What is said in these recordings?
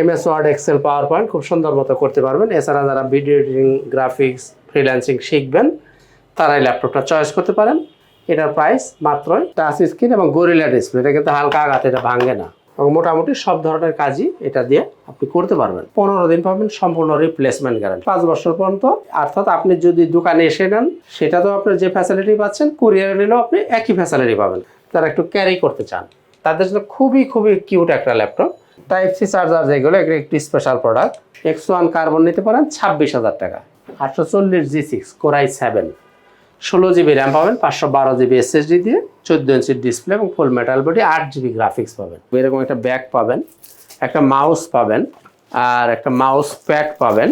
MS Word Excel PowerPoint খুব সুন্দর মতো করতে পারবেন। এছাড়া যারা ভিডিও এডিটিং গ্রাফিক্স ফ্রিল্যান্সিং শিখবেন, তারাই ল্যাপটপটা চয়েস করতে পারেন। এটার প্রাইস মাত্রই টাচ স্ক্রিন এবং গরিলা ডিসপ্লে এটা কিন্তু হালকা আঘাত, এটা ভাঙে না। এবং মোটামুটি সব ধরনের কাজই এটা দিয়ে আপনি করতে পারবেন। পনেরো দিন পাবেন সম্পূর্ণ রিপ্লেসমেন্ট গ্যারান্টি পাঁচ বছর পর্যন্ত, অর্থাৎ আপনি যদি দোকানে এসে নেন, সেটা তো আপনি যে ফ্যাসিলিটি পাচ্ছেন কুরিয়ারে নিলেও আপনি একই ফ্যাসিলিটি পাবেন। তারা একটু ক্যারি করতে চান, তাদের জন্য খুবই খুবই কিউট একটা ল্যাপটপ টাইপ সি চার্জার যেগুলো, এগুলো একটি special product X one carbon নিতে পারেন ছাব্বিশ হাজার টাকা। আটশো চল্লিশ G six core i seven ষোলো জিবি র্যাম পাবেন, পাঁচশো বারো জিবি এসএসডি দিয়ে, চোদ্দ ইঞ্চির ডিসপ্লে এবং ফুল মেটাল বডি আট জিবি গ্রাফিক্স পাবেন। এরকম একটা ব্যাগ পাবেন, একটা মাউস পাবেন, আর একটা মাউস প্যাড পাবেন,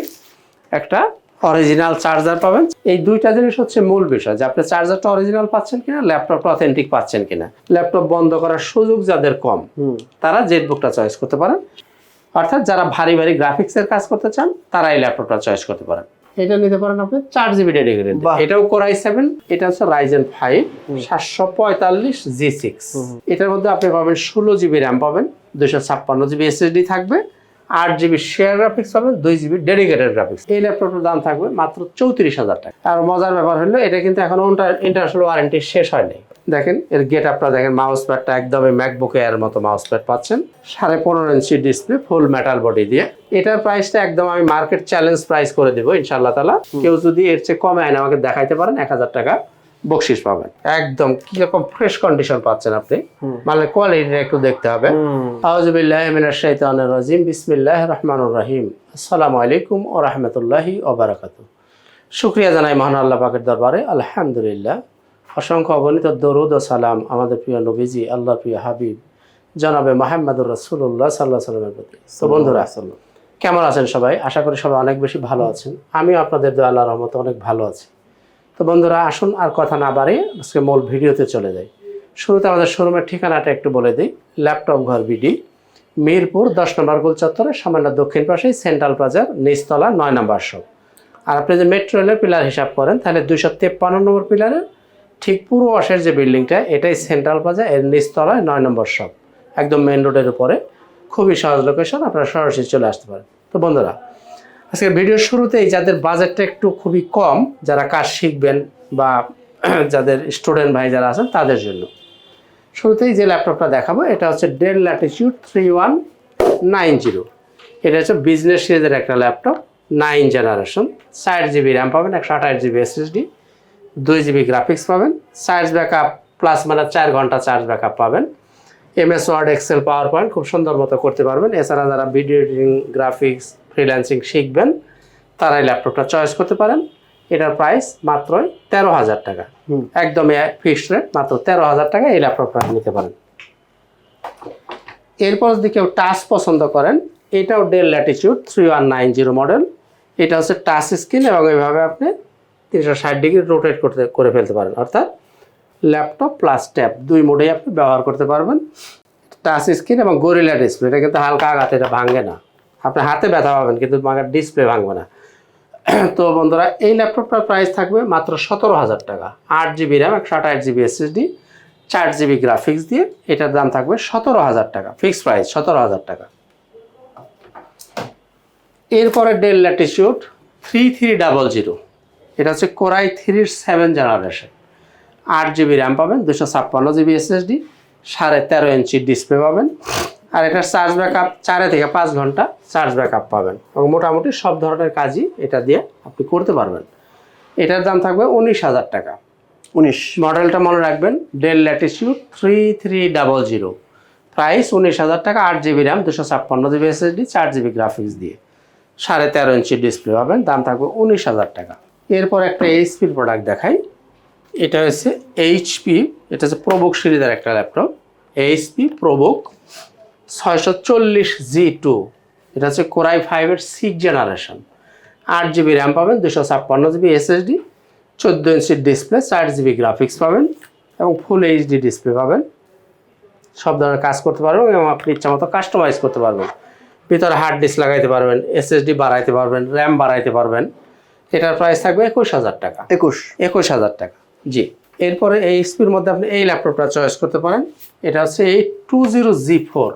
একটা অরিজিনাল চার্জার পাবেন। এই দুইটা জিনিস হচ্ছে মূল বিষয় যে আপনি চার্জারটা অরিজিনাল পাচ্ছেন কিনা ল্যাপটপটা অথেন্টিক পাচ্ছেন কিনা। ল্যাপটপ বন্ধ করার সুযোগ যাদের কম তারা জেটবুকটা চয়েস করতে পারেন। অর্থাৎ যারা ভারী ভারী গ্রাফিক্সের কাজ করতে চান তারা এই ল্যাপটপটা চয়েস করতে পারেন। এটা নিতে পারেন আপনি চার জিবি ডেডিকেটেড। এটাও কোরাই সেভেন এটা হচ্ছে রাইজেন ফাইভ সাতশো পঁয়তাল্লিশ জি সিক্স এটার মধ্যে আপনি পাবেন ষোলো জিবি র্যাম পাবেন দুশো ছাপ্পান্ন জিবি এসএসডি থাকবে আট জিবি শেয়ার গ্রাফিক্স পাবেন দুই জিবি ডেডিকেটেড গ্রাফিক্স এই ল্যাপটপটার দাম থাকবে মাত্র চৌত্রিশ হাজার টাকা। আর মজার ব্যাপার হলো এটা কিন্তু এখন ইন্টারন্যাশনাল ওয়ারেন্টি শেষ হয়নি। দেখেন এর গেট আপটা দেখেন মাউস প্যাডটা একদমই ম্যাকবুক এর মতো মাউস প্যাড পাচ্ছেন। সাড়ে পনেরো inch display full metal body দিয়ে। এটার প্রাইসটা একদম আমি মার্কেট চ্যালেঞ্জ প্রাইস করে দেবো ইনশাল্লাহ তালা কেউ যদি এর চেয়ে কমে আইন আমাকে দেখাইতে পারেন এক হাজার টাকা। বকশিস পাবেন। একদম কীরকম ফ্রেশ কন্ডিশন পাচ্ছেন আপনি। মানে কোয়ালিটিটা একটু দেখতে হবে। আউজুবিল্লাহ মিনাশ শাইতানির রাজিম বিসমিল্লাহির রহমানির রহিম। আসসালামু আলাইকুম ওয়া রাহমাতুল্লাহি ওয়া বারাকাতুহু। শুকরিয়া জানাই মহান আল্লাহ পাকের দরবারে। আলহামদুলিল্লাহ। অসংখ্য অগণিত দরুদ ও সালাম আমাদের প্রিয় নবীজি আল্লাহ প্রিয় হাবিব জনাবে মাহমুদুর রাসূলুল্লাহ সাল্লাহ সাল্লামের প্রতি। তো বন্ধুরা কেমন আছেন সবাই? আশা করি সবাই অনেক বেশি ভালো আছেন। আমিও আপনাদের দোয়া আল্লাহর রহমতে অনেক ভালো আছি। তো বন্ধুরা, আসুন আর কথা না বাড়িয়ে আজকে মূল ভিডিওতে চলে যাই। শুরুতে আমাদের শোরুমের ঠিকানাটা একটু বলে দিই। ল্যাপটপ ঘর বিডি, মিরপুর দশ নম্বর গোল চত্বরে, সামান্য দক্ষিণ পাশেই সেন্ট্রাল প্লাজার নিচতলা নয় নম্বর শপ। আর আপনি যে মেট্রো রেলের পিলার হিসাব করেন, তাহলে দুইশো তেপ্পান্ন নম্বর পিলারের ঠিক পূর্ব পাশের যে বিল্ডিংটা এটাই সেন্ট্রাল প্লাজা, এর নিচতলায় নয় নম্বর শপ, একদম মেন রোডের উপরে। খুবই সহজ লোকেশন আপনারা সরাসরি চলে আসতে পারেন। তো বন্ধুরা আজকে ভিডিওর শুরুতেই যাদের বাজেটটা একটু খুবই কম, যারা কাজ শিখবেন বা যাদের স্টুডেন্ট ভাই যারা আছেন তাদের জন্য। শুরুতেই যে ল্যাপটপটা দেখাবো, এটা হচ্ছে Dell Latitude three one nine zero এটা হচ্ছে বিজনেস সিরিজের একটা ল্যাপটপ নাইন জেনারেশন ষাট জিবি র্যাম পাবেন, একশো আঠাশ জিবি এসএসডি দুই জিবি গ্রাফিক্স পাবেন। চার্জ ব্যাকআপ প্লাস মানে চার ঘণ্টা চার্জ ব্যাকআপ পাবেন। MS Word Excel PowerPoint খুব সুন্দর মতো করতে পারবেন। এছাড়া যারা ভিডিও এডিটিং গ্রাফিক্স ফ্রিল্যান্সিং শিখবেন তারাই ল্যাপটপটা চয়েস করতে পারেন। এটার প্রাইস মাত্রই তেরো হাজার টাকা। একদমই ফিক্সড রেট মাত্র তেরো হাজার টাকা এই ল্যাপটপটা নিতে পারেন। এরপর যদি কেউ টাচ পছন্দ করেন এটাও Dell Latitude three one nine zero model এটা হচ্ছে টাচ স্ক্রিন এবং এইভাবে আপনি তিনশো ষাট ডিগ্রি রোটেট করতে করে ফেলতে পারেন। অর্থাৎ ল্যাপটপ প্লাস ট্যাব দুই মোডেই আপনি ব্যবহার করতে পারবেন। টাচ স্ক্রিন এবং গরিলা ডিসপ্লে এটা কিন্তু হালকা আঘাত এটা ভাঙে না। আপনি হাতে ব্যথা পাবেন, কিন্তু ডিসপ্লে ভাঙবে না। তো বন্ধুরা, এই ল্যাপটপটার প্রাইস থাকবে মাত্র সতেরো হাজার টাকা। আট জিবি র্যাম একশো আঠাশ জিবি এসএসডি চার জিবি গ্রাফিক্স দিয়ে এটার দাম থাকবে সতেরো হাজার টাকা। ফিক্সড প্রাইস সতেরো হাজার টাকা। এরপরে Dell Latitude three three double zero এটা হচ্ছে কোরাই থ্রির সেভেন জেনারেশন আট জিবি র্যাম পাবেন, দুশো ছাপ্পান্ন জিবি এসএসডি সাড়ে তেরো ইঞ্চি ডিসপ্লে পাবেন। আর এটার চার্জ ব্যাকআপ চারে থেকে পাঁচ ঘণ্টা। চার্জ ব্যাকআপ পাবেন। এবং মোটামুটি সব ধরনের কাজই এটা দিয়ে আপনি করতে পারবেন। এটার দাম থাকবে উনিশ হাজার টাকা। উনিশ। মডেলটা মনে রাখবেন Dell Latitude three three double zero price উনিশ হাজার টাকা আট জিবি র্যাম দুশো ছাপ্পান্ন জিবি এসএসডি চার জিবি গ্রাফিক্স দিয়ে। সাড়ে তেরো ইঞ্চি ডিসপ্লে পাবেন দাম থাকবে উনিশ হাজার টাকা। এরপর একটা এইচপির প্রোডাক্ট দেখাই। এটা হচ্ছে এইচপি এটা হচ্ছে প্রবুক সিরিজের একটা ল্যাপটপ এইচপি প্রবুক ছয়শো চল্লিশ জি টু এটা হচ্ছে কোরাই ফাইভের সিক্স জেনারেশন আট জিবি র্যাম পাবেন দুশো ছাপ্পান্ন জিবি এসএসডি চোদ্দ ইঞ্চির ডিসপ্লে চার জিবি গ্রাফিক্স পাবেন এবং ফুল এইচডি ডিসপ্লে পাবেন। সব ধরনের কাজ করতে পারবেন এবং আপনি ইচ্ছা মতো কাস্টমাইজ করতে পারবেন। ভিতরে হার্ড ডিস্ক লাগাইতে পারবেন এসএসডি বাড়াইতে পারবেন র্যাম বাড়াইতে পারবেন। এটার প্রাইস থাকবে একুশ হাজার টাকা। একুশ। একুশ হাজার টাকা জি। এরপরে এই স্পির মধ্যে আপনি এই ল্যাপটপটা চয়েস করতে পারেন। এটা হচ্ছে এই টু জিরো জি ফোর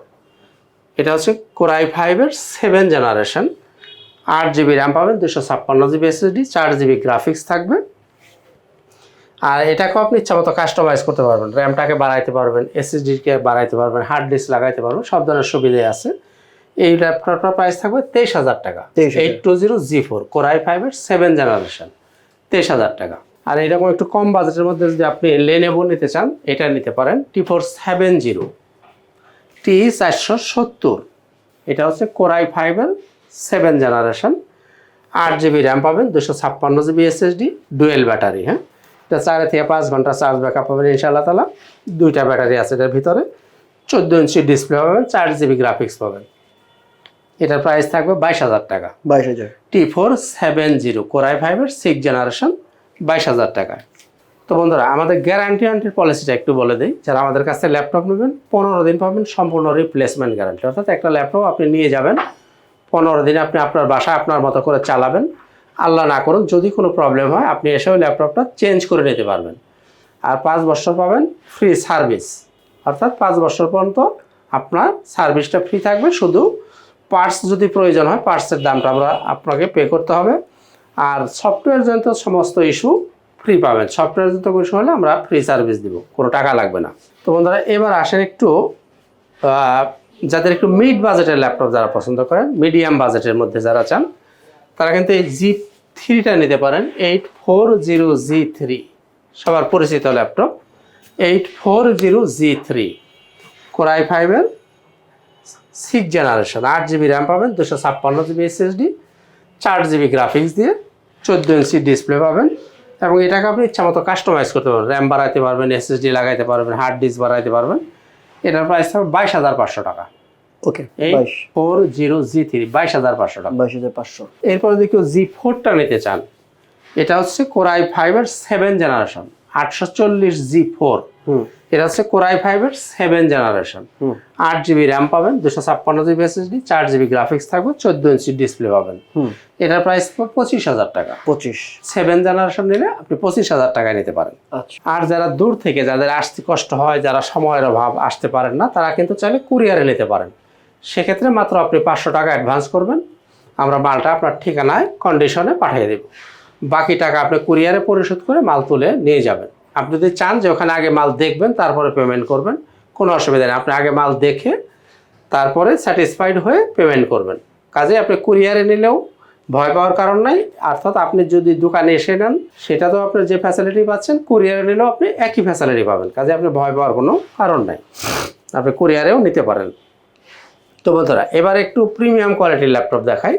এটা হচ্ছে কোরাই ফাইভের সেভেন জেনারেশন আট জিবি র্যাম পাবেন দুশো ছাপ্পান্ন জিবি এসএসডি চার জিবি গ্রাফিক্স থাকবে। আর এটাকেও আপনি ইচ্ছা মতো কাস্টমাইজ করতে পারবেন। র্যামটাকে বাড়াইতে পারবেন এসএসডিকে বাড়াইতে পারবেন হার্ড ডিস্ক লাগাইতে পারবেন সব ধরনের সুবিধাই আছে। এই ল্যাপটপটার প্রাইস থাকবে তেইশ হাজার টাকা। 23,000 eight two zero G four core i ফাইভের সেভেন জেনারেশন তেইশ হাজার টাকা। আর এরকম একটু কম বাজেটের মধ্যে যদি আপনি লেনেভো নিতে চান এটা নিতে পারেন T four seven zero T চারশো সত্তর। এটা হচ্ছে কোরাই ফাইভের সেভেন জেনারেশন। আট জিবি র্যাম পাবেন দুশো ছাপ্পান্ন জিবি এসএসডি ডুয়েল ব্যাটারি হ্যাঁ? এটা চার থেকে পাঁচ ঘণ্টা চার্জ ব্যাকআপ পাবেন ইনশাআল্লাহ তালা দুইটা ব্যাটারি আছে এটার ভিতরে। চোদ্দ ইঞ্চি ডিসপ্লে পাবেন চার জিবি গ্রাফিক্স পাবেন। এটার প্রাইস থাকবে বাইশ হাজার টাকা। বাইশ হাজার। T four seven zero core i ফাইভের সিক্স জেনারেশন বাইশ হাজার টাকায়। তো বন্ধুরা, আমাদের গ্যারান্টি ওয়ারেন্টির পলিসিটা একটু বলে দিই। যারা আমাদের কাছ ল্যাপটপ নেবেন, পনেরো দিন পাবেন সম্পূর্ণ রিপ্লেসমেন্ট গ্যারান্টি অর্থাৎ একটা ল্যাপটপ আপনি নিয়ে যাবেন, পনেরো দিন আপনি আপনার বাসায় আপনার মতো করে চালাবেন। আল্লাহ না করুন যদি কোনো প্রবলেম হয়, আপনি এসে ওই ল্যাপটপটা চেঞ্জ করে নিতে পারবেন। আর পাঁচ বছর পাবেন ফ্রি সার্ভিস অর্থাৎ পাঁচ বছর পর্যন্ত আপনার সার্ভিসটা ফ্রি থাকবে। শুধু পার্টস যদি প্রয়োজন হয় পার্টসের দামটা আমরা আপনাকে পে করতে হবে। আর সফটওয়্যার জনিত সমস্ত ইস্যু ফ্রি পাবেন। সফটওয়্যার জনিত ইস্যু হলে আমরা ফ্রি সার্ভিস দিব, কোনো টাকা লাগবে না। তো বন্ধুরা, এবার আসেন একটু যাদের একটু মিড বাজেটের ল্যাপটপ যারা পছন্দ করেন মিডিয়াম বাজেটের মধ্যে যারা চান, তারা কিন্তু এই জি থ্রিটা নিতে পারেন eight four zero G three সবার পরিচিত laptop eight four zero G three core i ফাইভের সিক্স জেনারেশন আট জিবি র্যাম পাবেন, দুশো ছাপ্পান্ন জিবি এসএসডি চার জিবি গ্রাফিক্স দিয়ে, চোদ্দ ইঞ্চি ডিসপ্লে পাবেন এবং এটাকে আপনি ইচ্ছা মতো কাস্টমাইজ করতে পারবেন। র্যাম বাড়াইতে পারবেন এসএসডি লাগাইতে পারবেন হার্ড ডিস্ক বাড়াইতে পারবেন। এটার প্রাইস থাকবে বাইশ হাজার পাঁচশো টাকা। Okay eight four zero G three বাইশ হাজার পাঁচশো টাকা। বাইশ হাজার পাঁচশো। এরপরে যদি কেউ জি ফোরটা নিতে চান এটা হচ্ছে কোরাই ফাইভের সেভেন জেনারেশন আটশো চল্লিশ জি ফোর হুম। এটা হচ্ছে কোরাই ফাইভের সেভেন জেনারেশন আট জিবি র্যাম পাবেন দুশো ছাপ্পান্ন জিবি এসএসডি চার জিবি গ্রাফিক্স থাকবে চোদ্দ ইঞ্চি ডিসপ্লে পাবেন। এটার প্রাইস পঁচিশ হাজার টাকা। পঁচিশ। সেভেন জেনারেশন নিলে আপনি পঁচিশ হাজার টাকায় নিতে পারেন। আচ্ছা। আর যারা দূর থেকে যাদের আসতে কষ্ট হয় যারা সময়ের অভাব আসতে পারেন না তারা কিন্তু চাইলে কুরিয়ারে নিতে পারেন। সেক্ষেত্রে মাত্র আপনি পাঁচশো টাকা অ্যাডভান্স করবেন। আমরা মালটা আপনার ঠিকানায় কন্ডিশনে পাঠিয়ে দেব। বাকি টাকা আপনি কুরিয়ারে পরিশোধ করে মাল তুলে নিয়ে যাবেন। আপনি যদি চান যে ওখানে আগে মাল দেখবেন, তারপরে পেমেন্ট করবেন, কোনো অসুবিধা নেই। আপনি আগে মাল দেখে তারপরে স্যাটিসফাইড হয়ে পেমেন্ট করবেন। কাজে আপনি কুরিয়ারে নিলেও ভয় পাওয়ার কারণ নাই। অর্থাৎ আপনি যদি দোকানে এসে নেন, সেটা তো আপনি যে ফ্যাসিলিটি পাচ্ছেন কুরিয়ারে নিলেও আপনি একই ফ্যাসিলিটি পাবেন। কাজে আপনি ভয় পাওয়ার কোনো কারণ নাই। আপনি কুরিয়ারেও নিতে পারেন। তো বন্ধুরা, এবার একটু প্রিমিয়াম কোয়ালিটির ল্যাপটপ দেখাই।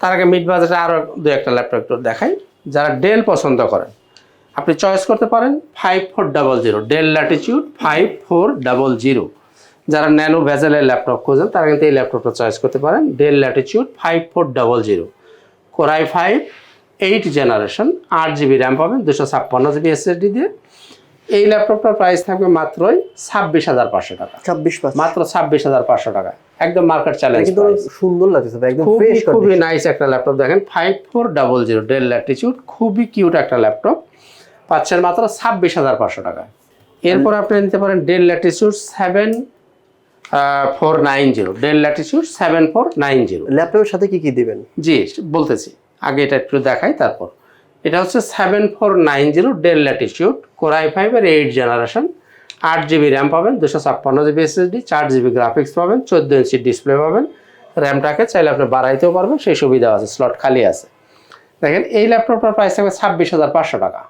তার আগে মিড বাজেটে আরও দু একটা ল্যাপটপ দেখাই। যারা ডেল পছন্দ করেন আপনি চয়েস করতে পারেন five four double zero Dell Latitude five four double zero যারা ন্যানো ভেজেলের ল্যাপটপ খোঁজেন তারা কিন্তু এই ল্যাপটপটা চয়েস করতে পারেন Dell Latitude five four double zero core i five eight generation আট জিবি র্যাম পাবেন দুশো ছাপ্পান্ন জিবি এসএসডি দিয়ে। এই ল্যাপটপটার প্রাইস থাকবে মাত্রই ছাব্বিশ হাজার পাঁচশো টাকা। ছাব্বিশ মাত্র ছাব্বিশ হাজার পাঁচশো টাকা। একদম মার্কেট চ্যালেঞ্জ সুন্দর লাগতেছে ভাই, একদম খুবই নাইস একটা ল্যাপটপ দেখেন five four double zero Dell Latitude খুবই কিউট একটা ল্যাপটপ পাচ্ছেন মাত্র ছাব্বিশ হাজার পাঁচশো টাকা। এরপর আপনি নিতে পারেন Dell Latitude seven four nine zero. Dell Latitude seven four nine zero. ল্যাপটপের সাথে কি কি দিবেন? জি বলতেছি। আগে এটা একটু দেখাই তারপর। এটা হচ্ছে seven four nine zero Dell Latitude. Core i ফাইভের এইট জেনারেশন। আট জিবি র্যাম পাবেন দুশো ছাপ্পান্ন জিবি এসএসডি চার জিবি গ্রাফিক্স পাবেন চোদ্দ ইঞ্চি ডিসপ্লে পাবেন। র্যামটাকে চাইলে আপনি বাড়াইতেও পারবেন সেই সুবিধা আছে স্লট খালি আছে। দেখেন এই ল্যাপটপটার প্রাইস থাকবে ছাব্বিশ হাজার পাঁচশো টাকা।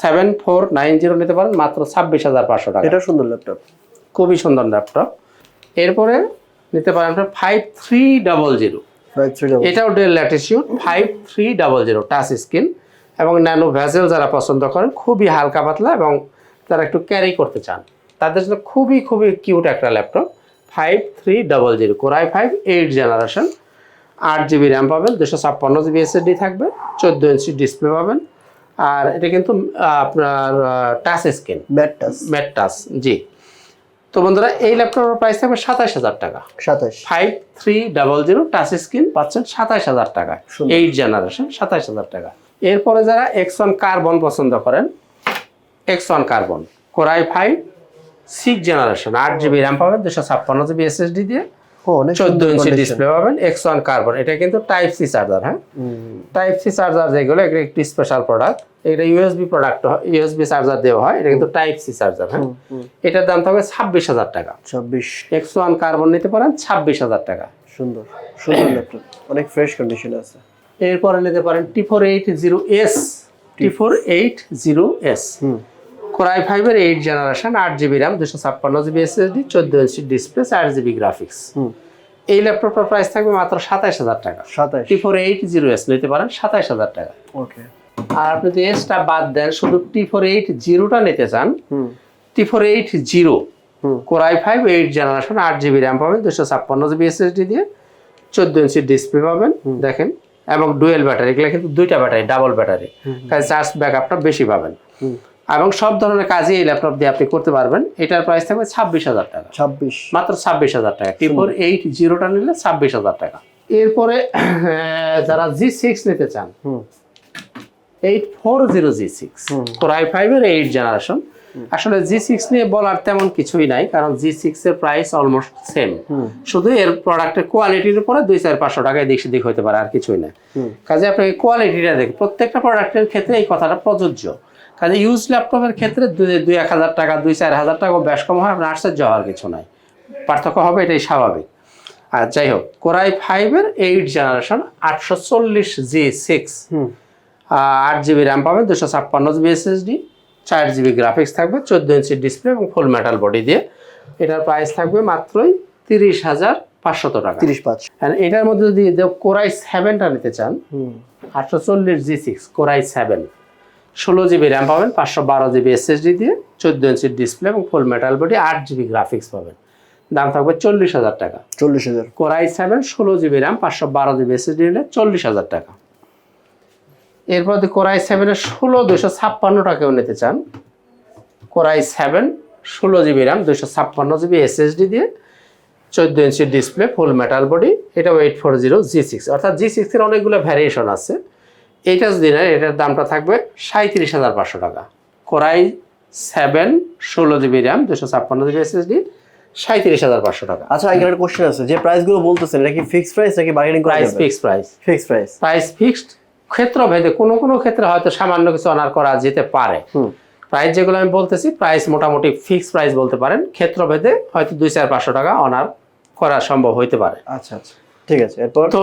সেভেন ফোর নাইন জিরো নিতে পারেন মাত্র ছাব্বিশ হাজার পাঁচশো টাকা। এটা সুন্দর ল্যাপটপ। খুবই সুন্দর ল্যাপটপ। এরপরে নিতে পারেন আপনার ফাইভ থ্রি ডাবল জিরো এটাও Dell Latitude five three double zero touch screen এবং ন্যানো ভ্যাজেল যারা পছন্দ করেন খুবই হালকা পাতলা এবং যারা একটু ক্যারি করতে চান তাদের জন্য খুবই খুবই কিউট একটা laptop five three double zero core i five eight generation আট জিবি র্যাম পাবেন দুশো ছাপ্পান্ন জিবি এসএসডি থাকবে চোদ্দ ইঞ্চি ডিসপ্লে পাবেন আর এটা কিন্তু আপনার touch screen matte touch matte touch জি। তো বন্ধুরা এই ল্যাপটপের প্রাইস থাকবে সাতাশ হাজার টাকা। সাতাশ five three double zero touch screen পাচ্ছেন সাতাশ হাজার টাকা। এইট জেনারেশন সাতাশ হাজার টাকা। এরপরে যারা এক্স ওয়ান কার্বন পছন্দ করেন X one carbon core i five six generation আট জিবি র্যাম পাবেন দুশো ছাপ্পান্ন জিবি এসএসডি দিয়ে। চোদ্দ ইঞ্চি ডিসপ্লে পাবেন এক্স ওয়ান কার্বন এটা কিন্তু টাইপ সি চার্জার হ্যাঁ? টাইপ সি চার্জার যেগুলো এটা একটি স্পেশাল প্রোডাক্ট এটা ইউএসবি প্রোডাক্ট ইউএসবি চার্জার দেওয়া হয় এটা কিন্তু টাইপ সি চার্জার হ্যাঁ। এটার দাম থাকবে ছাব্বিশ হাজার টাকা। ছাব্বিশ। এক্স ওয়ান কার্বন নিতে পারেন ছাব্বিশ হাজার টাকা। সুন্দর সুন্দর ল্যাপটপ অনেক ফ্রেশ কন্ডিশন আছে। এরপরে নিতে পারেন T four eight zero S T four eight zero S হুম। কোরাই ফাইভের এইট জেনারেশন আট জিবি র্যাম দুশো ছাপ্পান্ন জিবি এসএসডি চোদ্দ ইঞ্চি ডিসপ্লে চার জিবি গ্রাফিক্স এই ল্যাপটপটার প্রাইস থাকবে মাত্র সাতাইশ হাজার টাকা। সাতাশ T four eight zero S নিতে পারেন সাতাইশ হাজার টাকা। ওকে আর আপনি যদি এসটা বাদ দেন শুধু টি ফোর এইট জিরোটা নিতে চান T four eight zero core i five eight generation আট জিবি র্যাম পাবেন দুশো ছাপ্পান্ন জিবি এসএসডি দিয়ে চোদ্দ ইঞ্চি ডিসপ্লে পাবেন দেখেন। এবং ডুয়েল ব্যাটারি এগুলো কিন্তু দুইটা ব্যাটারি ডাবল ব্যাটারি চার্জ ব্যাকআপটা বেশি পাবেন। এবং সব ধরনের কাজই এই ল্যাপটপ দিয়ে আপনি করতে পারবেন। এটার প্রাইস থাকবে ছাব্বিশ হাজার টাকা। ছাব্বিশ। মাত্র ছাব্বিশ হাজার টাকা। টি ফোর এইট জিরোটা নিলে ছাব্বিশ হাজার টাকা। এরপরে যারা জি সিক্স নিতে চান হুম। Eight four zero G six Core i ফাইভের এইট জেনারেশন আসলে জি সিক্স নিয়ে বলার তেমন কিছুই নাই কারণ জি সিক্স এর প্রাইস অলমোস্ট সেম শুধু এর প্রোডাক্টের কোয়ালিটির উপরে দুই চার পাঁচশো টাকায় এদিক সেদিক হতে পারে আর কিছুই না কাজে আপনি কোয়ালিটিটা দেখেন। প্রত্যেকটা প্রোডাক্টের ক্ষেত্রে এই কথাটা প্রযোজ্য। কাজে ইউজ ল্যাপটপের ক্ষেত্রে দুই এক হাজার টাকা দুই চার হাজার টাকা বেশ কম হয় আপনার আশ্চর্য হওয়ার কিছু নাই। পার্থক্য হবে এটাই স্বাভাবিক। আর যাই হোক কোরাই ফাইভের এইট জেনারেশন আটশো চল্লিশ জি সিক্স হুম। আট জিবি র্যাম পাবেন দুশো ছাপ্পান্ন জিবি এসএসডি চার জিবি গ্রাফিক্স থাকবে চোদ্দ ইঞ্চি ডিসপ্লে এবং ফুল মেটাল বডি দিয়ে। এটার প্রাইস থাকবে মাত্রই তিরিশ হাজার পাঁচশত টাকা। তিরিশ পাঁচ। এটার মধ্যে যদি কোরাই সেভেনটা নিতে চান হুম। আটশো চল্লিশ G six core i seven ষোলো জিবি র্যাম পাবেন পাঁচশো বারো জিবি এসএসডি দিয়ে চোদ্দ ইঞ্চির ডিসপ্লে এবং ফুল মেটাল বডি আট জিবি গ্রাফিক্স পাবেন। দাম থাকবে চল্লিশ হাজার টাকা। চল্লিশ হাজার। কোরাই সেভেন ষোলো জিবি র্যাম পাঁচশো বারো জিবি এসএসডি নিলে চল্লিশ হাজার টাকা। এরপর যদি কোরাই সেভেনের ষোলো দুশো ছাপ্পান্নটা কেউ নিতে চান কোরাই সেভেন ষোলো জিবি র্যাম দুশো ছাপ্পান্ন জিবি এসএসডি দিয়ে চোদ্দ ইঞ্চির ডিসপ্লে ফুল মেটাল বডি এটা eight four zero G six অর্থাৎ জি সিক্সের অনেকগুলো ভ্যারিয়েশন আছে। এইটা যদি নেন এটার দামটা থাকবে সাঁত্রিশ হাজার পাঁচশো টাকা। কোরাই সেভেন ষোলো জিবি র্যাম দুশো ছাপ্পান্ন জিবি এসএসডি সাঁত্রিশ হাজার পাঁচশো টাকা। আচ্ছা এখানে একটা কোশ্চেন আছে যে প্রাইসগুলো বলতেছেন এটা কি ফিক্স প্রাইস নাকি বার্গেনিং করা প্রাইস যাবে? Fix price fix price price fixed ক্ষেত্র ভেদে কোনো কোনো ক্ষেত্রে হয়তো সামান্য কিছু অনার করা যেতে পারে। হুম। প্রাইস যেগুলো আমি বলতেছি প্রাইস মোটামুটি ফিক্সড প্রাইস বলতে পারেন ক্ষেত্র ভেদে হয়তো দুই চার পাঁচশো টাকা অনার করা সম্ভব হইতে পারে। আচ্ছা আচ্ছা। ঠিক আছে এরপর? তো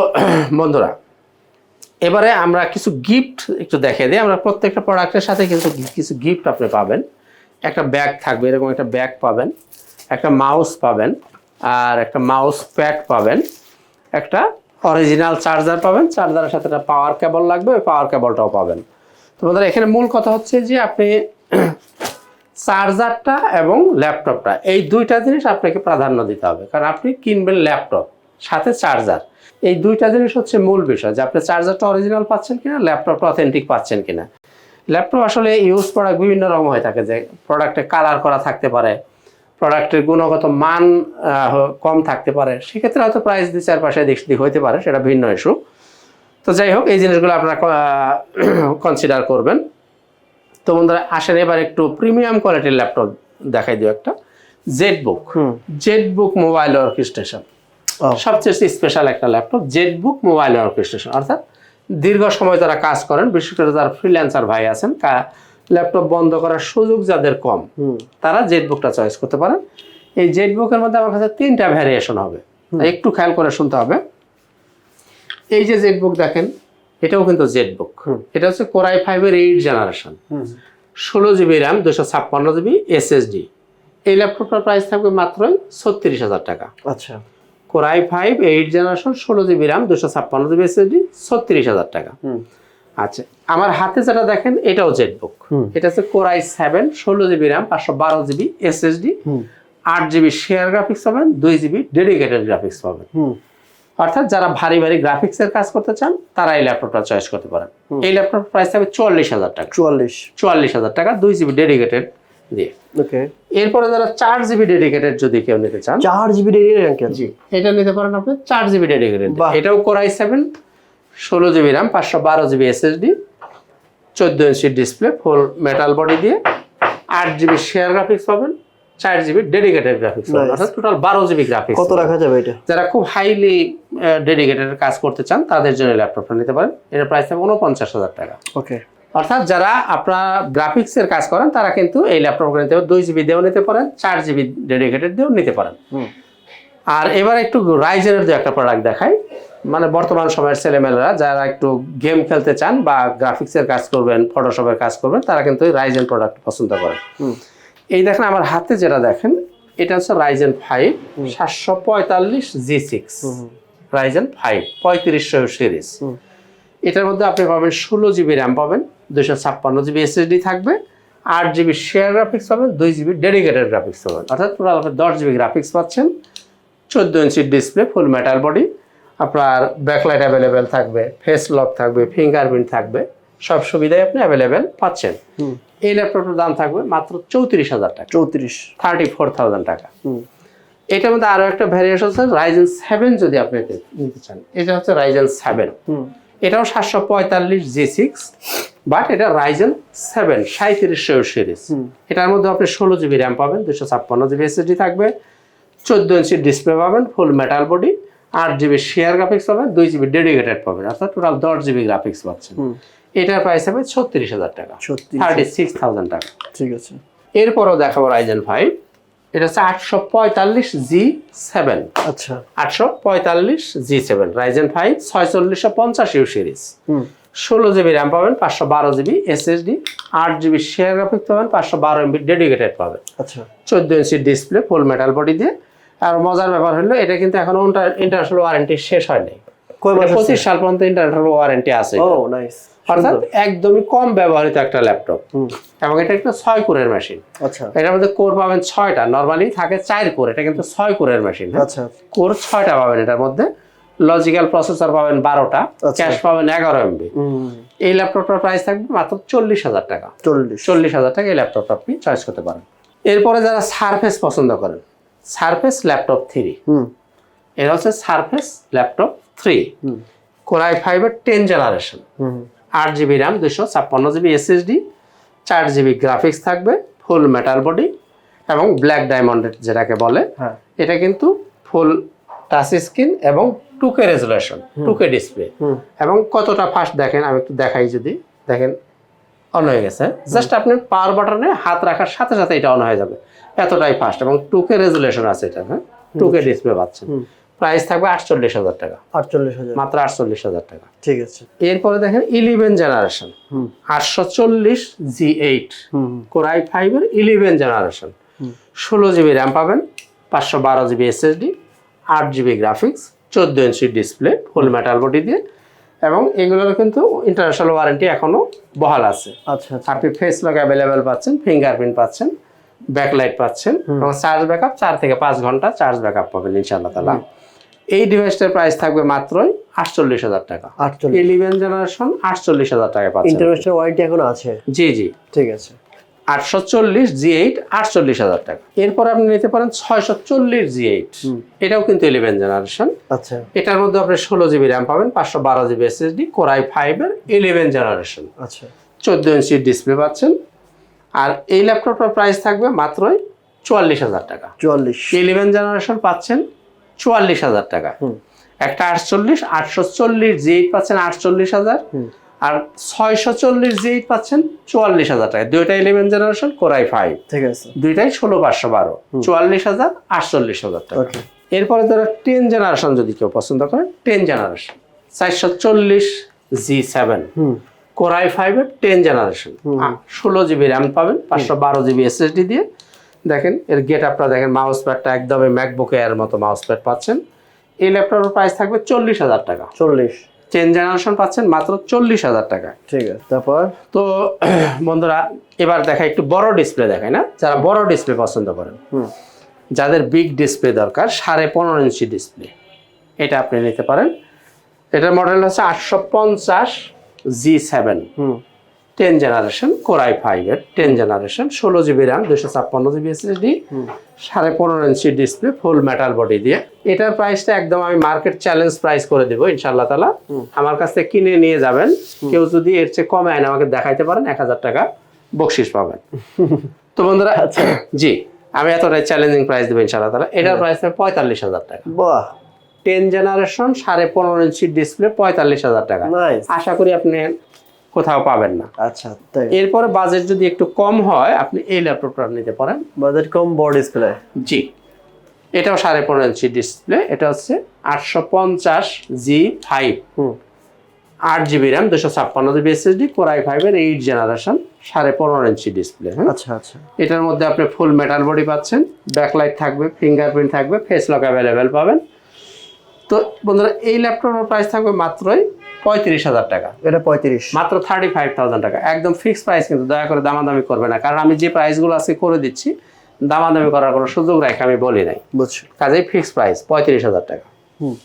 বন্ধুরা এবারে আমরা কিছু গিফট একটু দেখে দিই। আমরা প্রত্যেকটা প্রোডাক্টের সাথে কিন্তু কিছু গিফট আপনি পাবেন। একটা ব্যাগ থাকবে, এরকম একটা ব্যাগ পাবেন, একটা মাউস পাবেন, আর একটা মাউস প্যাড পাবেন, একটা অরিজিনাল চার্জার পাবেন চার্জারের সাথে একটা পাওয়ার কেবল লাগবে, ওই পাওয়ার কেবলটাও পাবেন। তো বন্ধুরা এখানে মূল কথা হচ্ছে যে আপনি চার্জারটা এবং ল্যাপটপটা এই দুইটা জিনিস আপনাকে প্রাধান্য দিতে হবে। কারণ আপনি কিনবেন ল্যাপটপ সাথে চার্জার। এই দুইটা জিনিস হচ্ছে মূল বিষয় যে আপনি চার্জারটা অরিজিনাল পাচ্ছেন কিনা ল্যাপটপটা অথেন্টিক পাচ্ছেন কিনা। ল্যাপটপ আসলে ইউজ প্রোডাক্ট বিভিন্ন রকম হয়ে থাকে যে প্রোডাক্টে কালার করা থাকতে পারে প্রোডাক্টের গুণগত মান কম থাকতে পারে। সেক্ষেত্রে হয়তো প্রাইস দিয়ে চারপাশে দিক দিক হইতে পারে সেটা ভিন্ন ইস্যু তো যাই হোক এই জিনিসগুলো আপনারা কনসিডার করবেন। তো বন্ধুরা আসেন এবার একটু প্রিমিয়াম কোয়ালিটির ল্যাপটপ দেখাই দিও একটা। ZBook ZBook mobile orchestration ও সবচেয়ে স্পেশাল একটা laptop ZBook mobile orchestration অর্থাৎ দীর্ঘ সময় যারা কাজ করেন বিশেষ করে যারা ফ্রিল্যান্সার ভাই আছেন ল্যাপটপ বন্ধ করার সুযোগ যাদের কম তারা জেড বুকটা চয়েস করতে পারেন। এই জেড বুকের মধ্যে আমার কাছে তিনটা ভ্যারিয়েশন হবে। একটু খেয়াল করে শুনতে হবে। এই যে জেড বুক দেখেন এটাও কিন্তু জেড বুক হুম। এটা হচ্ছে কোরাই ফাইভের এইট জেনারেশন ষোলো জিবি র্যাম দুশো ছাপ্পান্ন জিবি এসএসডি এই ল্যাপটপটার প্রাইস থাকবে মাত্রই ছত্রিশ হাজার টাকা। আচ্ছা। Core i five eight generation ষোলো জিবি র্যাম দুশো ছাপ্পান্ন জিবি এসএসডি ছত্রিশ হাজার টাকা। আচ্ছা আমার হাতে যেটা দেখেন এটাও জেড বুক এটা হচ্ছে কোরাই সেভেন ষোলো জিবি র্যাম পাঁচশো বারো জিবি এসএসডি আট জিবি শেয়ার গ্রাফিক্স পাবেন দুই জিবি ডেডিকেটেড গ্রাফিক্স পাবেন। অর্থাৎ যারা ভারী ভারী গ্রাফিক্সের কাজ করতে চান তারা এই ল্যাপটপটা চয়েস করতে পারেন। এই ল্যাপটপ প্রাইস থাকবে চুয়াল্লিশ হাজার টাকা। চুয়াল্লিশ। চুয়াল্লিশ হাজার টাকা দুই জিবি ডেডিকেটেড দিয়ে। ওকে এরপরে যারা চার জিবি ডেডিকেটেড যদি কেউ নিতে চান চার জিবি ডেডি র্যাঙ্কেল জি এটা নিতে পারেন আপনি চার জিবি ডেডিকেটেড। এটাও কোরাই সেভেন ষোলো জিবি র্যাম পাঁচশো বারো জিবি এসএসডি চোদ্দ inch display full metal body দিয়ে আট জিবি শেয়ার গ্রাফিক্স পাবেন চার জিবি ডেডিকেটেড গ্রাফিক্স Nice. অর্থাৎ টোটাল বারো জিবি গ্রাফিক্স কত রাখা যাবে এটা? যারা খুব হাইলি ডেডিকেটেড কাজ করতে চান তাদের জন্য ল্যাপটপটা নিতে পারেন। এটার প্রাইস থাকবে উনপঞ্চাশ হাজার টাকা। ওকে অর্থাৎ যারা আপনার গ্রাফিক্সের কাজ করেন তারা কিন্তু এই ল্যাপটপটা নিতে দুই জিবি দিয়েও নিতে পারেন চার জিবি ডেডিকেটেড দিয়েও নিতে পারেন। আর এবার একটু রাইজেনের দু একটা প্রোডাক্ট দেখাই। মানে বর্তমান সময়ের ছেলেমেয়েরা যারা একটু গেম খেলতে চান বা গ্রাফিক্সের কাজ করবেন ফটোশপের কাজ করবেন তারা কিন্তু রাইজেন প্রোডাক্ট পছন্দ করেন। এই দেখেন আমার হাতে যেটা দেখেন এটা হচ্ছে রাইজেন ফাইভ সাতশো পঁয়তাল্লিশ জি সিক্স রাইজেন ফাইভ পঁয়ত্রিশশো সিরিজ। এটার মধ্যে আপনি পাবেন ষোলো জিবি র্যাম পাবেন দুশো ছাপ্পান্ন জিবি এসএসডি থাকবে আট জিবি শেয়ার গ্রাফিক্স পাবেন দুই জিবি ডেডিকেটেড গ্রাফিক্স পাবেন। অর্থাৎ টোটাল আপনি দশ জিবি গ্রাফিক্স পাচ্ছেন চোদ্দ ইঞ্চির ডিসপ্লে ফুল মেটাল বডি আপনার ব্যাকলাইট অ্যাভেলেবেল থাকবে ফেস লক থাকবে ফিঙ্গারপ্রিন্ট থাকবে সব সুবিধাই আপনি অ্যাভেলেবেল পাচ্ছেন। এই ল্যাপটপটার দাম থাকবে মাত্র চৌত্রিশ হাজার টাকা। চৌত্রিশ। থার্টি ফোর থাউজেন্ড টাকা এটার মধ্যে আরও একটা ভ্যারিয়েশন আছে রাইজেন সেভেন যদি আপনি নিতে- চান। এটা হচ্ছে রাইজেন সেভেন হুম। এটাও সাতশো পঁয়তাল্লিশ জি সিক্স বাট এটা রাইজেন সেভেন সাঁত্রিশশো সিরিজ এটার মধ্যে আপনি ষোলো জিবি র্যাম পাবেন দুশো ছাপ্পান্ন জিবি এসএসডি থাকবে চোদ্দ ইঞ্চির ডিসপ্লে পাবেন ফুল মেটাল বডি আট জিবি শেয়ার গ্রাফিক্স পাবেন দুই জিবি ডেডিকেটেড পাবেন অর্থাৎ টোটাল দশ জিবি গ্রাফিক্স পাচ্ছেন। এটার প্রাইস হবে ছত্রিশ হাজার টাকা থার্টি সিক্স থাউজেন্ড টাকা। ঠিক আছে। এরপরও দেখাবো রাইজেন ফাইভ এটা হচ্ছে আটশো পঁয়তাল্লিশ জি সেভেন। আচ্ছা। আটশো পঁয়তাল্লিশ জি সেভেন রাইজেন ফাইভ ছয়চল্লিশশো পঞ্চাশ ইউ সিরিজ হুম। ষোলো জিবি র্যাম পাবেন পাঁচশো বারো জিবি এসএসডি আট জিবি শেয়ার গ্রাফিক্স পাবেন পাঁচশো বারো এমবি ডেডিকেটেড পাবেন। আচ্ছা। চোদ্দ ইঞ্চির ডিসপ্লে ফুল মেটাল বডি দিয়ে। আর মজার ব্যাপার হলো এটা কিন্তু এখন ইন্টারন্যাশনাল ওয়ারেন্টি শেষ হয়নি পঁচিশ সাল পর্যন্ত ইন্টারন্যাশনাল ওয়ারেন্টি আছে ও নাইস অর্থাৎ একদমই কম ব্যবহৃত একটা ল্যাপটপ এবং এটা একটা ছয় কোরের মেশিন আচ্ছা। এটার মধ্যে কোর পাবেন ছয়টা। নর্মালি থাকে চার কোর এটা কিন্তু ছয় কোরের মেশিন আচ্ছা। কোর ছয়টা পাবেন এটার মধ্যে। লজিক্যাল প্রসেসর পাবেন বারোটা। আচ্ছা। ক্যাশ পাবেন এগারো এমবি হুম। এই ল্যাপটপটার প্রাইস থাকবে মাত্র চল্লিশ হাজার টাকা। চল্লিশ। চল্লিশ হাজার টাকা এই ল্যাপটপটা আপনি চয়েস করতে পারেন। এরপরে যারা সারফেস পছন্দ করেন সারফেস ল্যাপটপ থ্রি হুম। এটা হচ্ছে surface laptop three core i ফাইভের টেন জেনারেশন আট জিবি র্যাম দুশো ছাপ্পান্ন জিবি এসএসডি চার জিবি গ্রাফিক্স থাকবে ফুল মেটাল বডি এবং ব্ল্যাক ডায়মন্ডেড যেটাকে বলে। হ্যাঁ। এটা কিন্তু ফুল টাচ স্ক্রিন এবং টুকে রেজুলেশন টুকে ডিসপ্লে এবং কতটা ফাস্ট দেখেন আমি একটু দেখাই যদি। দেখেন অন হয়ে গেছে। জাস্ট আপনি পাওয়ার বাটনে হাত রাখার সাথে সাথে এটা অন হয়ে যাবে। এতটাই ফাস্ট এবং টুকে রেজুলেশন আছে এটা হ্যাঁ? টুকে ডিসপ্লে পাচ্ছেন। প্রাইস থাকবে আটচল্লিশ হাজার টাকা। আটচল্লিশ হাজার। মাত্র আটচল্লিশ হাজার টাকা। ঠিক আছে। এরপরে দেখেন ইলেভেন জেনারেশন আটশো চল্লিশ জি এইট। কোরআই ফাইভের ইলেভেন জেনারেশন ষোলো জিবি র্যাম পাবেন পাঁচশো বারো জিবি এসএসডি আট জিবি গ্রাফিক্স চোদ্দ inch display full metal body দিয়ে। এবং এগুলোর কিন্তু ইন্টারন্যাশনাল ওয়ারেন্টি এখনও বহাল আছে। আচ্ছা আচ্ছা। আপনি ফেস লক অ্যাভেলেবেল পাচ্ছেন ফিঙ্গারপ্রিন্ট পাচ্ছেন ব্যাকলাইট পাচ্ছেন। এবং চার্জ ব্যাকআপ চার থেকে পাঁচ ঘণ্টা চার্জ ব্যাকআপ পাবেন ইনশাআল্লাহ তালা এই ডিভাইসটার প্রাইস থাকবে মাত্রই আটচল্লিশ হাজার টাকা। ইলেভেন জেনারেশন আটচল্লিশ হাজার টাকা পাচ্ছেন ইন্টারন্যাশনাল ওয়ারেন্টি এখন আছে? জি জি। ঠিক আছে। আটশো চল্লিশ জি এইট আটচল্লিশ হাজার টাকা। এরপর আপনি নিতে পারেন ছয়শো চল্লিশ জি এইট। এটাও কিন্তু ইলেভেন জেনারেশন আচ্ছা। এটার মধ্যে আপনি ষোলো জিবি র্যাম পাবেন পাঁচশো বারো জিবি এসএসডি কোরাই ফাইভের ইলেভেন জেনারেশন আচ্ছা। চোদ্দ ইঞ্চির ডিসপ্লে পাচ্ছেন। আর এই ল্যাপটপটার প্রাইস থাকবে মাত্রই চুয়াল্লিশ হাজার টাকা। চুয়াল্লিশ। ইলেভেন জেনারেশন পাচ্ছেন। চুয়াল্লিশ হাজার টাকা। হুম। একটা আটচল্লিশ আটশো চল্লিশ এইট পাচ্ছেন আটচল্লিশ হাজার আর ছয়শো চল্লিশ এইট পাচ্ছেন চুয়াল্লিশ হাজার টাকা। দুইটা ইলেভেন জেনারেশন কোরাই ফাইভ ঠিক আছে। দুইটাই ষোলো পাঁচশো বারো। চুয়াল্লিশ হাজার আটচল্লিশ হাজার টাকা। এরপরে ধরো টেন জেনারেশন যদি কেউ পছন্দ করেন টেন জেনারেশন চারশো চল্লিশ জি সেভেন কোরাই ফাইভের টেন জেনারেশন ষোলো জিবি র্যাম পাবেন পাঁচশো বারো জিবি এসএসডি দিয়ে। দেখেন এর গেট আপটা দেখেন মাউস প্যাডটা একদমই ম্যাকবুক এয়ার মতো মাউস প্যাড পাচ্ছেন। এই ল্যাপটপের প্রাইস থাকবে চল্লিশ হাজার টাকা। চল্লিশ। টেন জেনারেশন পাচ্ছেন মাত্র চল্লিশ হাজার টাকা। ঠিক আছে তারপর? তো বন্ধুরা এবার দেখা একটু বড় ডিসপ্লে দেখায় না? যারা বড় ডিসপ্লে পছন্দ করেন। হুম। যাদের বিগ ডিসপ্লে দরকার সাড়ে পনেরো ইঞ্চি ডিসপ্লে এটা আপনি নিতে পারেন। এটার মডেল হচ্ছে আটশো পঞ্চাশ G seven hmm. Ten generation core i ফাইভের টেন জেনারেশন ষোলো জিবি র্যাম দুশো ছাপ্পান্ন জিবি এসএসডি সাড়ে পনেরো ইঞ্চি ডিসপ্লে ফুল মেটাল বডি দিয়ে। এটার প্রাইসটা একদম আমি মার্কেট চ্যালেঞ্জ প্রাইস করে দেবো ইনশাল্লাহ তালা আমার কাছ থেকে কিনে নিয়ে যাবেন। কেউ যদি এর চেয়ে কমে আইন আমাকে দেখাইতে পারেন এক হাজার টাকা বকশিস পাবেন। তো বন্ধুরা জি আমি এতটাই চ্যালেঞ্জিং প্রাইস দেবো ইনশাল্লাহ তালা এটার প্রাইস হবে পঁয়তাল্লিশ হাজার টাকা। বাহ। টেন জেনারেশন সাড়ে পনেরো ইঞ্চি ডিসপ্লে পঁয়তাল্লিশ হাজার টাকা। আশা করি আপনি কোথাও পাবেন না। আচ্ছা তাই। এরপরে বাজেট যদি একটু কম হয় আপনি এই ল্যাপটপটা নিতে পারেন। বাজেট কম বড় ডিসপ্লে জি। এটাও সাড়ে পনেরো ইঞ্চি ডিসপ্লে এটা হচ্ছে আটশো পঞ্চাশ জি ফাইভ হুম। আট জিবি র্যাম দুশো ছাপ্পান্ন জিবি এসএসডি কোরাই ফাইভের এইট জেনারেশন সাড়ে পনেরো ইঞ্চি ডিসপ্লে হ্যাঁ? আচ্ছা আচ্ছা। এটার মধ্যে আপনি ফুল মেটাল বডি পাচ্ছেন ব্যাকলাইট থাকবে ফিঙ্গারপ্রিন্ট থাকবে ফেস লক অ্যাভেলেবেল পাবেন। তো বন্ধুরা এই ল্যাপটপের প্রাইস থাকবে মাত্রই পঁয়ত্রিশ হাজার টাকা। এটা পঁয়ত্রিশ। মাত্র থার্টি ফাইভ থাউজেন্ড টাকা। একদম ফিক্সড প্রাইস কিন্তু দয়া করে দামাদামি করবে না কারণ আমি যে প্রাইসগুলো আজকে করে দিচ্ছি দামাদামি করার কোনো সুযোগ রাখে আমি বলি নাই। বুঝছি। কাজেই ফিক্সড প্রাইস পঁয়ত্রিশ হাজার টাকা। হুম।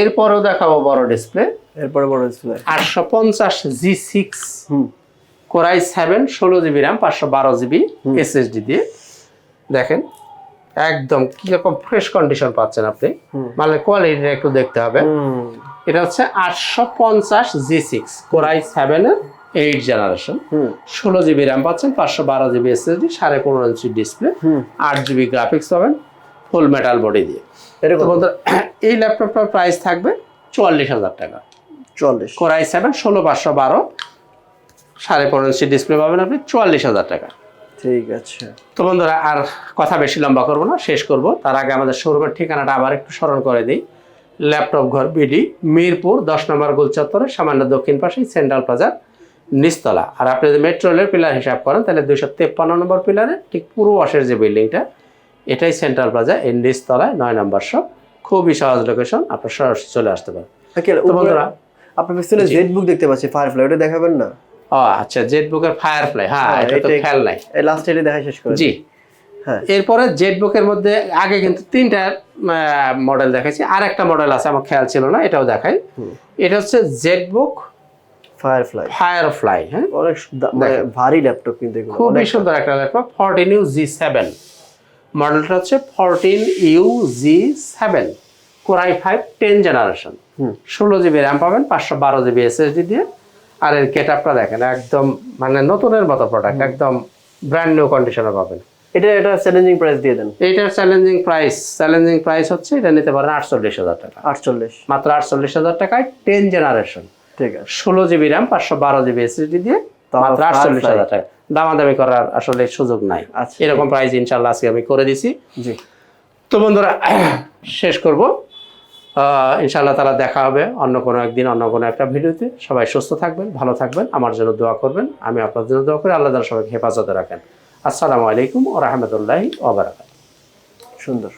এরপরেও দেখাবো বড় ডিসপ্লে এরপরে বড় ডিসপ্লে আটশো পঞ্চাশ G six hmm. Core i seven ষোলো জিবি র্যাম পাঁচশো বারো জিবি এসএসডি দিয়ে। দেখেন একদম কীরকম ফ্রেশ কন্ডিশন পাচ্ছেন আপনি। মানে কোয়ালিটিটা একটু দেখতে হবে। এটা হচ্ছে আটশো পঞ্চাশ জি সিক্স কোরাই সেভেনের এইট জেনারেশন ষোলো জিবি র্যাম পাচ্ছেন পাঁচশো বারো জিবি এসএসডি সাড়ে পনেরো ইঞ্চি ডিসপ্লে আট জিবি গ্রাফিক্স পাবেন ফুল মেটাল বডি দিয়ে। এরকম। এই ল্যাপটপটার প্রাইস থাকবে চুয়াল্লিশ হাজার টাকা। চল্লিশ কোরাই সেভেন ষোলো পাঁচশো বারো সাড়ে পনেরো ইঞ্চি ডিসপ্লে পাবেন আপনি চুয়াল্লিশ হাজার টাকা। ঠিক আছে। তো বন্ধুরা আর কথা বেশি লম্বা করব না শেষ করব। তার আগে আমাদের শোরুমের ঠিকানাটা আবার একটু স্মরণ করে দিই। ল্যাপটপ ঘর বিডি মিরপুর দশ নম্বর গোল চত্বরে সামান্য দক্ষিণ পাশে সেন্ট্রাল প্লাজার নিচতলা। আর আপনি যদি মেট্রো রেলের পিলার হিসাব করেন তাহলে দুইশো তেপ্পান্ন নম্বর পিলারে ঠিক পূর্ব পাশের যে বিল্ডিংটা এটাই সেন্ট্রাল প্লাজা এর নিচতলায় নয় নম্বর শপ খুবই সহজ লোকেশন আপনার সরাসরি চলে আসতে পারেন। বন্ধুরা আপনার পিছনে জেড বুক দেখতে পাচ্ছি ফায়ারফ্লাই ওটা দেখাবেন না? ও আচ্ছা জেট বুকের ফায়ারফ্লাই হ্যাঁ এটা তো খেয়াল নাই। এই লাস্ট এটা দেখা শেষ করে জি। হ্যাঁ। এরপরে জেট বুকের মধ্যে আগে কিন্তু তিনটা মডেল দেখাইছি। আর একটা মডেল আছে আমার খেয়াল ছিল না এটাও দেখাই। এটা হচ্ছে জেট বুক ফায়ারফ্লাই ফায়ারফ্লাই হ্যাঁ। অনেক মানে ভারী ল্যাপটপ কিন্তু খুবই সুন্দর একটা laptop fourteen U G seven মডেলটা হচ্ছে fourteen U G seven core i five ten generation ষোলো জিবি র্যাম পাবেন পাঁচশো বারো জিবি এসএসডি দিয়ে। আর এর গেট আপটা দেখেন একদম মানে নতুনের মতো প্রোডাক্ট একদম ব্র্যান্ড নিউ কন্ডিশনে পাবেন। এটা এটা চ্যালেঞ্জিং প্রাইস দিয়ে দেন। এইটার চ্যালেঞ্জিং প্রাইস চ্যালেঞ্জিং প্রাইস হচ্ছে এটা নিতে পারেন আটচল্লিশ হাজার টাকা। আটচল্লিশ। মাত্র আটচল্লিশ হাজার টাকায় টেন জেনারেশন ঠিক আছে। ষোলো জিবি র্যাম পাঁচশো বারো জিবি এসএসডি দিয়ে মাত্র আটচল্লিশ। হাজার টাকা। দামাদামি করার আসলে সুযোগ নাই। আচ্ছা। এরকম প্রাইস ইনশাল্লাহ আজকে আমি করে দিছি। জি। তো বন্ধুরা শেষ করব। ইনশাআল্লাহ তারা দেখা হবে অন্য কোনো একদিন, অন্য কোনো একটা ভিডিওতে। সবাই সুস্থ থাকবেন, ভালো থাকবেন, আমার জন্য দোয়া করবেন, আমি আপনার জন্য দোয়া করি, আল্লাহ তারা সবাইকে হেফাজতে রাখেন। আসসালামু আলাইকুম ও রহমতুল্লাহি ওবরাকাত সুন্দর।